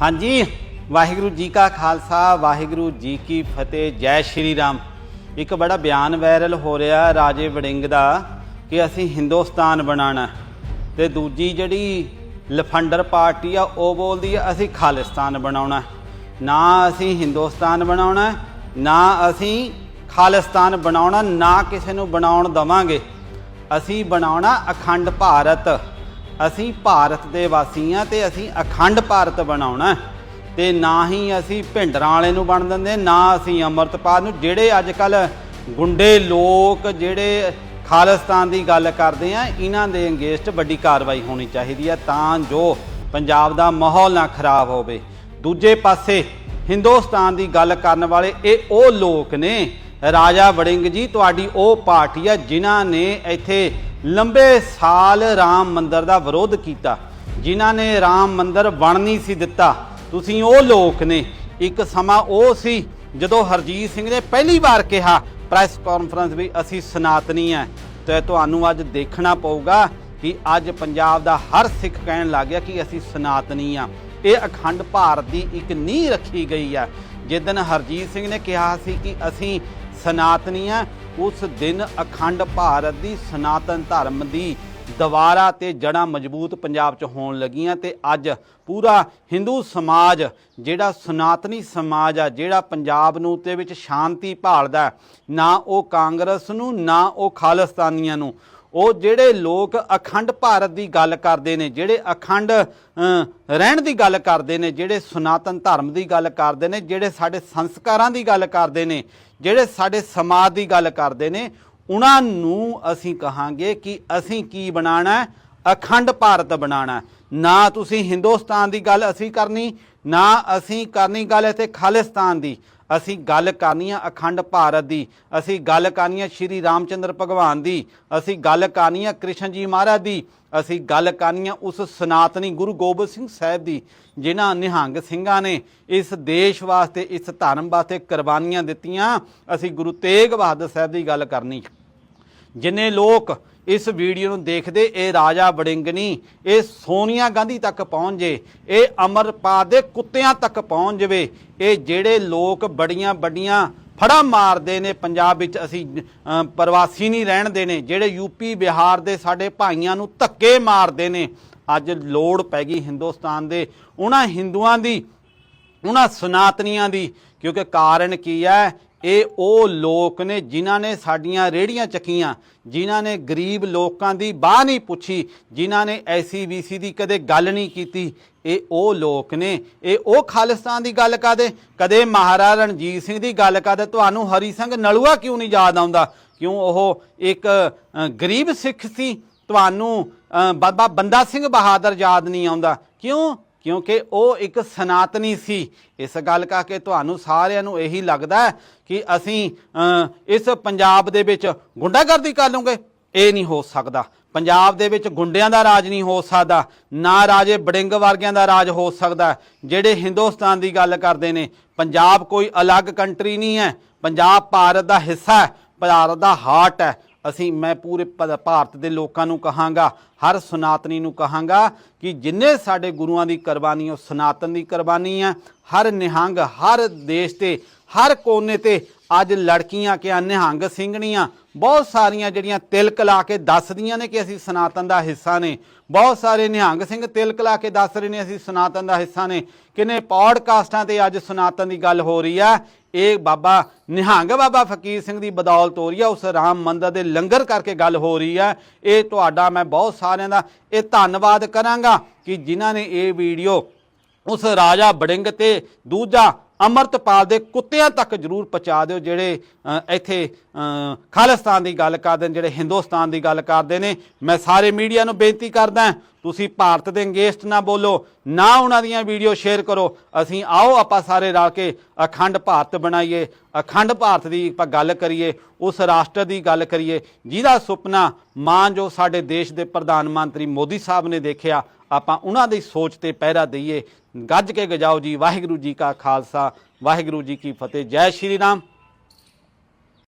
ਹਾਂਜੀ, ਵਾਹਿਗੁਰੂ ਜੀ ਕਾ ਖਾਲਸਾ, ਵਾਹਿਗੁਰੂ ਜੀ ਕੀ ਫਤਿਹ, ਜੈ ਸ਼੍ਰੀ ਰਾਮ। ਇੱਕ ਬੜਾ ਬਿਆਨ ਵਾਇਰਲ ਹੋ ਰਿਹਾ ਰਾਜੇ ਵੜਿੰਗ ਦਾ ਕਿ ਅਸੀਂ ਹਿੰਦੁਸਤਾਨ ਬਣਾਣਾ ਤੇ ਦੂਜੀ ਜਿਹੜੀ ਲਫੰਡਰ ਪਾਰਟੀ ਆ, ਉਹ ਬੋਲਦੀ ਆ, ਅਸੀਂ ਖਾਲਿਸਤਾਨ ਬਣਾਉਣਾ ਨਾ ਅਸੀਂ ਹਿੰਦੁਸਤਾਨ ਬਣਾਉਣਾ ਨਾ ਅਸੀਂ ਖਾਲਿਸਤਾਨ ਬਣਾਉਣਾ, ਨਾ ਕਿਸੇ ਨੂੰ ਬਣਾਉਣ ਦਵਾਂਗੇ। ਅਸੀਂ ਬਣਾਉਣਾ ਅਖੰਡ ਭਾਰਤ। ਅਸੀਂ ਭਾਰਤ ਦੇ ਵਾਸੀ ਹਾਂ ਤੇ ਅਸੀਂ ਅਖੰਡ ਭਾਰਤ ਬਣਾਉਣਾ ਤੇ ਨਾ ਹੀ ਅਸੀਂ ਭਿੰਡਰਾਂ ਵਾਲੇ ਨੂੰ ਬਣ ਦਿੰਦੇ, ਨਾ ਅਸੀਂ ਅੰਮ੍ਰਿਤਪਾਲ ਨੂੰ, ਜਿਹੜੇ ਅੱਜ ਕੱਲ ਗੁੰਡੇ ਲੋਕ, ਜਿਹੜੇ ਖਾਲਿਸਤਾਨ ਦੀ ਗੱਲ ਕਰਦੇ ਆ, ਇਹਨਾਂ ਦੇ ਅੰਗੇਸਟ ਵੱਡੀ ਕਾਰਵਾਈ ਹੋਣੀ ਚਾਹੀਦੀ ਹੈ ਤਾਂ ਜੋ ਪੰਜਾਬ ਦਾ ਮਾਹੌਲ ਨਾ ਖਰਾਬ ਹੋਵੇ। ਦੂਜੇ ਪਾਸੇ ਹਿੰਦੁਸਤਾਨ ਦੀ ਗੱਲ ਕਰਨ ਵਾਲੇ ਇਹ ਉਹ ਲੋਕ ਨੇ, ਰਾਜਾ ਵੜਿੰਗ ਜੀ, ਤੁਹਾਡੀ ਉਹ ਪਾਰਟੀ ਆ, ਜਿਨ੍ਹਾਂ ਨੇ ਇੱਥੇ ਲੰਬੇ ਸਾਲ ਰਾਮ ਮੰਦਰ ਦਾ ਵਿਰੋਧ ਕੀਤਾ, ਜਿਨ੍ਹਾਂ ਨੇ ਰਾਮ ਮੰਦਰ ਬਣ ਨਹੀਂ ਸੀ ਦਿੱਤਾ। ਤੁਸੀਂ ਉਹ ਲੋਕ ਨੇ, ਇੱਕ ਸਮਾਂ ਉਹ ਸੀ, ਜਦੋਂ ਹਰਜੀਤ ਸਿੰਘ ਨੇ ਪਹਿਲੀ ਵਾਰ ਕਿਹਾ ਪ੍ਰੈਸ ਕਾਨਫਰੰਸ ਵੀ ਅਸੀਂ ਸਨਾਤਨੀ ਆ ਤੇ ਤੁਹਾਨੂੰ ਅੱਜ ਦੇਖਣਾ ਪਊਗਾ ਕਿ ਅੱਜ ਪੰਜਾਬ ਦਾ ਹਰ ਸਿੱਖ ਕਹਿਣ ਲੱਗ ਗਿਆ ਕਿ ਅਸੀਂ ਸਨਾਤਨੀ ਆ। ਇਹ ਅਖੰਡ ਭਾਰਤ ਦੀ ਇੱਕ ਨੀਂਹ ਰੱਖੀ ਗਈ ਆ। ਜਿੱਦਨ ਹਰਜੀਤ ਸਿੰਘ ਨੇ ਕਿਹਾ ਸੀ ਕਿ ਅਸੀਂ ਸਨਾਤਨੀ ਆ ਉਸ ਦਿਨ ਅਖੰਡ ਭਾਰਤ ਦੀ ਸਨਾਤਨ ਧਰਮ ਦੀ ਦੁਬਾਰਾ ਤੇ ਜੜਾਂ ਮਜ਼ਬੂਤ ਪੰਜਾਬ 'ਚ ਹੋਣ ਲੱਗੀਆਂ ਤੇ ਅੱਜ ਪੂਰਾ ਹਿੰਦੂ ਸਮਾਜ, ਜਿਹੜਾ ਸਨਾਤਨੀ ਸਮਾਜ ਆ, ਜਿਹੜਾ ਪੰਜਾਬ ਨੂੰ ਤੇ ਵਿੱਚ ਸ਼ਾਂਤੀ ਭਾਲਦਾ ਨਾ ਉਹ ਕਾਂਗਰਸ ਨੂੰ, ਨਾ ਉਹ ਖਾਲਿਸਤਾਨੀਆਂ ਨੂੰ। ਉਹ ਜਿਹੜੇ ਲੋਕ ਅਖੰਡ ਭਾਰਤ ਦੀ ਗੱਲ ਕਰਦੇ ਨੇ, ਜਿਹੜੇ ਅਖੰਡ ਰਹਿਣ ਦੀ ਗੱਲ ਕਰਦੇ ਨੇ, ਜਿਹੜੇ ਸਨਾਤਨ ਧਰਮ ਦੀ ਗੱਲ ਕਰਦੇ ਨੇ, ਜਿਹੜੇ ਸਾਡੇ ਸੰਸਕਾਰਾਂ ਦੀ ਗੱਲ ਕਰਦੇ ਨੇ, ਜਿਹੜੇ ਸਾਡੇ ਸਮਾਜ ਦੀ ਗੱਲ ਕਰਦੇ ਨੇ, ਉਹਨਾਂ ਨੂੰ ਅਸੀਂ ਕਹਾਂਗੇ ਕਿ ਅਸੀਂ ਕੀ ਬਣਾਣਾ ਅਖੰਡ ਭਾਰਤ ਬਣਾਣਾ ਨਾ ਤੁਸੀਂ ਹਿੰਦੁਸਤਾਨ ਦੀ ਗੱਲ ਅਸੀਂ ਕਰਨੀ, ਨਾ ਅਸੀਂ ਕਰਨੀ ਗੱਲ ਇੱਥੇ ਖਾਲਿਸਤਾਨ ਦੀ। ਅਸੀਂ ਗੱਲ ਕਰਨੀ ਆ ਅਖੰਡ ਭਾਰਤ ਦੀ, ਅਸੀਂ ਗੱਲ ਕਰਨੀ ਆ ਸ਼੍ਰੀ ਰਾਮਚੰਦਰ ਭਗਵਾਨ ਦੀ, ਅਸੀਂ ਗੱਲ ਕਰਨੀ ਆ ਕ੍ਰਿਸ਼ਨ ਜੀ ਮਹਾਰਾਜ ਦੀ, ਅਸੀਂ ਗੱਲ ਕਰਨੀ ਆ ਉਸ ਸਨਾਤਨੀ ਗੁਰੂ ਗੋਬਿੰਦ ਸਿੰਘ ਸਾਹਿਬ ਦੀ, ਜਿਨ੍ਹਾਂ ਨਿਹੰਗ ਸਿੰਘਾਂ ਨੇ ਇਸ ਦੇਸ਼ ਵਾਸਤੇ, ਇਸ ਧਰਮ ਵਾਸਤੇ ਕੁਰਬਾਨੀਆਂ ਦਿੱਤੀਆਂ। ਅਸੀਂ ਗੁਰੂ ਤੇਗ ਬਹਾਦਰ ਸਾਹਿਬ ਦੀ ਗੱਲ ਕਰਨੀ ਜਿੰਨੇ ਲੋਕ ਇਸ ਵੀਡੀਓ ਨੂੰ ਦੇਖਦੇ ਇਹ ਰਾਜਾ ਵੜਿੰਗ ਨਹੀਂ ਇਹ ਸੋਨੀਆ ਗਾਂਧੀ ਤੱਕ ਪਹੁੰਚ ਜੇ, ਇਹ ਅਮਰਪਾਲ ਦੇ ਕੁੱਤਿਆਂ ਤੱਕ ਪਹੁੰਚ ਜਵੇ, ਇਹ ਜਿਹੜੇ ਲੋਕ ਬੜੀਆਂ ਵੱਡੀਆਂ ਫੜਾ ਮਾਰਦੇ ਨੇ ਪੰਜਾਬ ਵਿੱਚ, ਅਸੀਂ ਪ੍ਰਵਾਸੀ ਨਹੀਂ ਰਹਿਣ ਦੇ ਨੇ, ਜਿਹੜੇ ਯੂਪੀ ਬਿਹਾਰ ਦੇ ਸਾਡੇ ਭਾਈਆਂ ਨੂੰ ਧੱਕੇ ਮਾਰਦੇ ਨੇ, ਅੱਜ ਲੋੜ ਪੈ ਗਈ ਹਿੰਦੁਸਤਾਨ ਦੇ, ਉਹਨਾਂ ਹਿੰਦੂਆਂ ਦੀ, ਉਹਨਾਂ ਸਨਾਤਨੀਆਂ ਦੀ, ਕਿਉਂਕਿ ਕਾਰਨ ਕੀ ਹੈ? ਇਹ ਉਹ ਲੋਕ ਨੇ ਜਿਨ੍ਹਾਂ ਨੇ ਸਾਡੀਆਂ ਰੇੜੀਆਂ ਚੱਕੀਆਂ, ਜਿਨ੍ਹਾਂ ਨੇ ਗਰੀਬ ਲੋਕਾਂ ਦੀ ਬਾਹ ਨਹੀਂ ਪੁੱਛੀ, ਜਿਨ੍ਹਾਂ ਨੇ ਐਸਸੀਬੀਸੀ ਦੀ ਕਦੇ ਗੱਲ ਨਹੀਂ ਕੀਤੀ। ਇਹ ਉਹ ਲੋਕ ਨੇ। ਇਹ ਉਹ ਖਾਲਿਸਤਾਨ ਦੀ ਗੱਲ ਕਰਦੇ ਕਦੇ ਮਹਾਰਾਜਾ ਰਣਜੀਤ ਸਿੰਘ ਦੀ ਗੱਲ ਕਰਦੇ ਤੁਹਾਨੂੰ ਹਰੀ ਸਿੰਘ ਨਲੂਆ ਕਿਉਂ ਨਹੀਂ ਯਾਦ ਆਉਂਦਾ? ਕਿਉਂ ਉਹ ਇੱਕ ਗਰੀਬ ਸਿੱਖ ਸੀ? ਤੁਹਾਨੂੰ ਬਾਬਾ ਬੰਦਾ ਸਿੰਘ ਬਹਾਦਰ ਯਾਦ ਨਹੀਂ ਆਉਂਦਾ? ਕਿਉਂ? ਕਿਉਂਕਿ ਉਹ ਇੱਕ ਸਨਾਤਨੀ ਸੀ। ਇਸ ਗੱਲ ਕਰਕੇ ਤੁਹਾਨੂੰ ਸਾਰਿਆਂ ਨੂੰ ਇਹੀ ਲੱਗਦਾ ਕਿ ਅਸੀਂ ਇਸ ਪੰਜਾਬ ਦੇ ਵਿੱਚ ਗੁੰਡਾਗਰਦੀ ਕਰ ਲਵਾਂਗੇ। ਇਹ ਨਹੀਂ ਹੋ ਸਕਦਾ। ਪੰਜਾਬ ਦੇ ਵਿੱਚ ਗੁੰਡਿਆਂ ਦਾ ਰਾਜ ਨਹੀਂ ਹੋ ਸਕਦਾ। ਨਾ ਰਾਜੇ ਬੜਿੰਗ ਵਰਗਿਆਂ ਦਾ ਰਾਜ ਹੋ ਸਕਦਾ। ਜਿਹੜੇ ਹਿੰਦੁਸਤਾਨ ਦੀ ਗੱਲ ਕਰਦੇ ਨੇ, ਪੰਜਾਬ ਕੋਈ ਅਲੱਗ ਕੰਟਰੀ ਨਹੀਂ ਹੈ। ਪੰਜਾਬ ਭਾਰਤ ਦਾ ਹਿੱਸਾ ਹੈ, ਭਾਰਤ ਦਾ ਹਾਰਟ ਹੈ। ਅਸੀਂ ਮੈਂ ਪੂਰੇ ਪ- ਭਾਰਤ ਦੇ ਲੋਕਾਂ ਨੂੰ ਕਹਾਂਗਾ, ਹਰ ਸਨਾਤਨੀ ਨੂੰ ਕਹਾਂਗਾ ਕਿ ਜਿੰਨੇ ਸਾਡੇ ਗੁਰੂਆਂ ਦੀ ਕੁਰਬਾਨੀ, ਉਹ ਸਨਾਤਨ ਦੀ ਕੁਰਬਾਨੀ ਹੈ। ਹਰ ਨਿਹੰਗ, ਹਰ ਦੇਸ਼ ਤੇ, ਹਰ ਕੋਨੇ ਤੇ ਅੱਜ ਲੜਕੀਆਂ ਕਿ ਨਿਹੰਗ ਸਿੰਘਣੀਆਂ, ਬਹੁਤ ਸਾਰੀਆਂ ਜਿਹੜੀਆਂ ਤਿਲਕ ਲਾ ਕੇ ਦੱਸਦੀਆਂ ਨੇ ਕਿ ਅਸੀਂ ਸਨਾਤਨ ਦਾ ਹਿੱਸਾ ਨੇ। ਬਹੁਤ ਸਾਰੇ ਨਿਹੰਗ ਸਿੰਘ ਤਿਲਕ ਲਾ ਕੇ ਦੱਸ ਰਹੇ ਨੇ, ਅਸੀਂ ਸਨਾਤਨ ਦਾ ਹਿੱਸਾ ਨੇ। ਕਿਨੇ ਪੌਡਕਾਸਟਾਂ ਤੇ ਅੱਜ ਸਨਾਤਨ ਦੀ ਗੱਲ ਹੋ ਰਹੀ ਆ। ਇਹ ਬਾਬਾ ਨਿਹੰਗ ਬਾਬਾ ਫਕੀਰ ਸਿੰਘ ਦੀ ਬਦੌਲਤ ਹੋ ਰਹੀ ਆ, ਉਸ ਰਾਮ ਮੰਦਰ ਦੇ ਲੰਗਰ ਕਰਕੇ ਗੱਲ ਹੋ ਰਹੀ ਆ। ਇਹ ਤੁਹਾਡਾ ਮੈਂ ਬਹੁਤ ਸਾਰਿਆਂ ਦਾ ਇਹ ਧੰਨਵਾਦ ਕਰਾਂਗਾ ਕਿ ਜਿਨ੍ਹਾਂ ਨੇ ਇਹ ਵੀਡੀਓ ਉਸ ਰਾਜਾ ਬੜਿੰਗ ਤੇ ਦੂਜਾ ਅਮਰਤਪਾਲ ਦੇ ਕੁੱਤਿਆਂ ਤੱਕ ਜਰੂਰ ਪਹੁੰਚਾ ਦਿਓ, ਜਿਹੜੇ ਇੱਥੇ ਖਾਲਿਸਤਾਨ ਦੀ ਗੱਲ ਕਰਦੇ ਨੇ, ਜਿਹੜੇ ਹਿੰਦੁਸਤਾਨ ਦੀ ਗੱਲ ਕਰਦੇ ਨੇ। ਮੈਂ ਸਾਰੇ ਮੀਡੀਆ ਨੂੰ ਬੇਨਤੀ ਕਰਦਾ ਤੁਸੀਂ ਭਾਰਤ ਦੇ ਅੰਗੇਸਟ ਨਾ ਬੋਲੋ, ਨਾ ਉਹਨਾਂ ਦੀਆਂ ਵੀਡੀਓ ਸ਼ੇਅਰ ਕਰੋ। ਅਸੀਂ ਆਓ, ਆਪਾਂ ਸਾਰੇ ਰਲ ਕੇ ਅਖੰਡ ਭਾਰਤ ਬਣਾਈਏ। ਅਖੰਡ ਭਾਰਤ ਦੀ ਆਪਾਂ ਗੱਲ ਕਰੀਏ, ਉਸ ਰਾਸ਼ਟਰ ਦੀ ਗੱਲ ਕਰੀਏ, ਜਿਹਦਾ ਸੁਪਨਾ ਮਾਂ ਜੋ ਸਾਡੇ ਦੇਸ਼ ਦੇ ਪ੍ਰਧਾਨ ਮੰਤਰੀ ਮੋਦੀ ਸਾਹਿਬ ਨੇ ਦੇਖਿਆ ਆਪਾਂ ਉਹਨਾਂ ਦੀ ਸੋਚ ਤੇ ਪਹਿਰਾ ਦਈਏ। ਗੱਜ ਕੇ ਗਜਾਓ ਜੀ, ਵਾਹਿਗੁਰੂ ਜੀ ਕਾ ਖਾਲਸਾ, ਵਾਹਿਗੁਰੂ ਜੀ ਕੀ ਫਤਿਹ। ਜੈ ਸ਼੍ਰੀ ਰਾਮ।